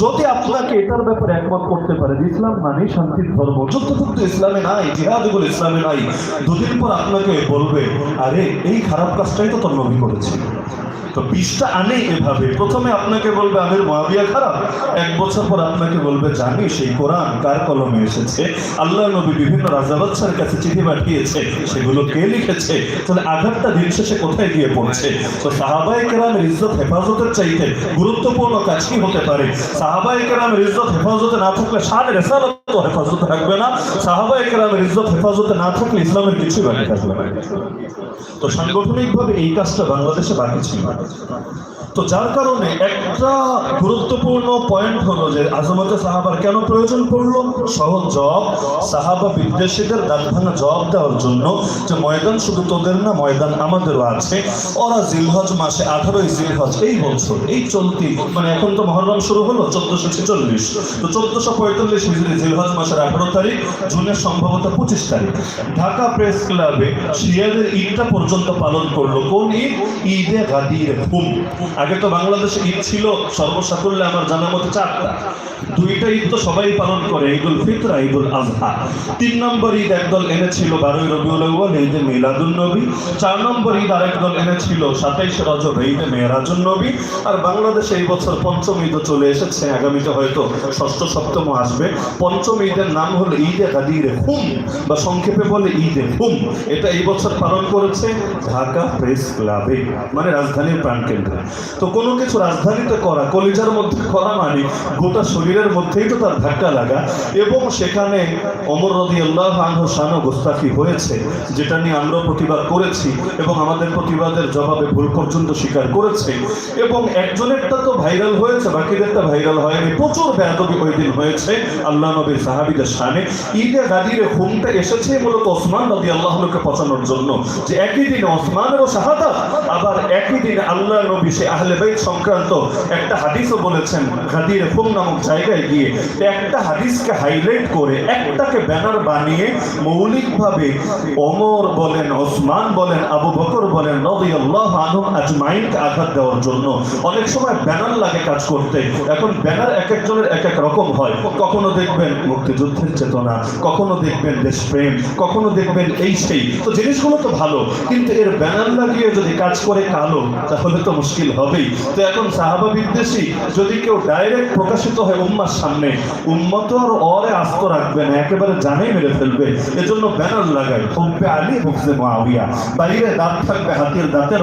যদি আপনাকে এটার ব্যাপারে একমত করতে পারেন, ইসলাম মানে শান্তির ধর্ম। যুদ্ধ ইসলামে নাই জিহাদ ইসলামে নাই, দুদিন পর আপনাকে বলবে, আরে, এই খারাপ কাজটাই তো তোর নবী করেছিল তো বিষটা আনে এভাবে। প্রথমে আপনাকে বলবে, আমির মহাবিয়া খারাপ? এক বছর পর আপনাকে বলবে, জানি, সেই কোরআন কার কলমে এসেছে? আল্লাহ নবী বিভিন্ন রাজাবাচ্চার কাছে চিঠি পাঠিয়েছে। সেগুলো কে লিখেছে? তাহলে আঘাতটা দিন শেষে কোথায় গিয়ে পড়ছে? তো সাহাবাই কেরামের ইজ্জত হেফাজতের চাইতে গুরুত্বপূর্ণ কাজ কি হতে পারে? সাহাবাই কেরামের ইজ্জত হেফাজতে না থাকলে সার রেসালত হেফাজতে থাকবে না। সাহাবাই কেরামের ইজ্জত হেফাজতে না থাকলে ইসলামের কিছুই বাকি থাকবে না। তো সাংগঠনিকভাবে এই কাজটা বাংলাদেশে বাকি ছিল তো যার কারণে একটা গুরুত্বপূর্ণ পয়েন্ট হলো যে আজমতে সাহাবার কেন প্রয়োজন পড়ল? সহজ জবাব, সাহাবা বিদ্বেষীদের দাঁত ভাঙা জবাব দেওয়ার জন্য যে ময়দান শুধু তোদের না, ময়দান আমাদেরও আছে। ওরা জিলহজ মাসে আঠারোই জিলহজ, এই বছর, এই চলতি মানে এখন তো মহরম শুরু হলো, চোদ্দশো ছেচল্লিশ। তো চোদ্দশো পঁয়তাল্লিশ হিজড়ি জিলহজ মাসের আঠারো তারিখ, জুনের সম্ভবত পঁচিশ তারিখ। ঢাকা প্রেস ক্লাবে শিয়াদের ঈদটা পর্যন্ত পালন করল। কোন ঈদ? ঈদে গাদির হুম। আগে তো বাংলাদেশে ঈদ ছিল, সর্বসাকুল্যে আমার জানার মতো চারটা। দুইটা ঈদ তো সবাই পালন করে, ঈদুল ফিতর, ঈদুল আজহা। তিন নম্বর ঈদ একদল এনেছিল বারোই রবিউল ঈদে মিলাদুন নবী। চার নম্বর ঈদ আরেক দল এনেছিল সাতাইশে রজব, ঈদে মেহরাজুন নবী। আর বাংলাদেশে এই বছর পঞ্চম ঈদও চলে এসেছে। আগামীতে হয়তো ষষ্ঠ সপ্তম আসবে। পঞ্চম ঈদের নাম হলো ঈদে গাদিরে হুম, বা সংক্ষেপে বলে ঈদে হুম। এটা এই বছর পালন করেছে ঢাকা প্রেস ক্লাবে মানে রাজধানীর প্রাণকেন্দ্রে। তো কোনো কিছু রাজধানীতে করা, কলিজার মধ্যে করা মানে গোটা শরীরের মধ্যেই তো তার ধাক্কা লাগা। এবং সেখানে অমর রদি আল্লাহ গোস্তাফি হয়েছে, যেটা নিয়ে আমরা প্রতিবাদ করেছি এবং আমাদের প্রতিবাদের জবাবে ভুল পর্যন্ত স্বীকার করেছে। এবং একজনেরটা তো ভাইরাল হয়েছে, বাকিদেরটা ভাইরাল হয়নি। প্রচুর বেয়াদবি ওই দিন হয়েছে আল্লাহ নবীর সাহাবিদের শানে। ঈদে গাদিরে হুমটা এসেছে মূলত ওসমান নদী আল্লাহকে পচানোর জন্য, যে একই দিনে ওসমানেরও আবার একই দিনে আল্লাহ নবী সে আহলে বাইত সংক্রান্ত একটা হাদিসও বলেছেন, গাদিরে হুম নামক জায়গায় গিয়ে একটা হাদিসকে হাইলাইট করে একটাকে ব্যানার বানিয়ে মৌলিকভাবে ওমর বলেন, ওসমান বলেন, আবু বকর বলেন নবী আল্লাহ আনহুম আজমাইনকে আঘাত দেওয়ার জন্য। অনেক সময় ব্যানার লাগে কাজ করতে। এখন ব্যানার এক একজনের এক এক রকম হয়। কখনো দেখবেন মুক্তিযুদ্ধের চেতনা, কখনো দেখবেন দেশপ্রেম, কখনো দেখবেন এই সেই। তো জিনিসগুলো তো ভালো, কিন্তু এর ব্যানার লাগিয়ে যদি কাজ করে কালো তাহলে তো মুশকিল হবেই। তো এখন সাহাবা বিদ্বেষী, যদি কেউ ডাইরেক্ট প্রকাশিত হয় উম্মার সামনে, উম্মত আর অরে আস্ত রাখবে না, একেবারে জানে মেরে ফেলবে। এজন্য ব্যানার লাগায় হুব্বে আলী হুফজে মা বাইরে দাঁত থাকবে, হাতের দাঁতের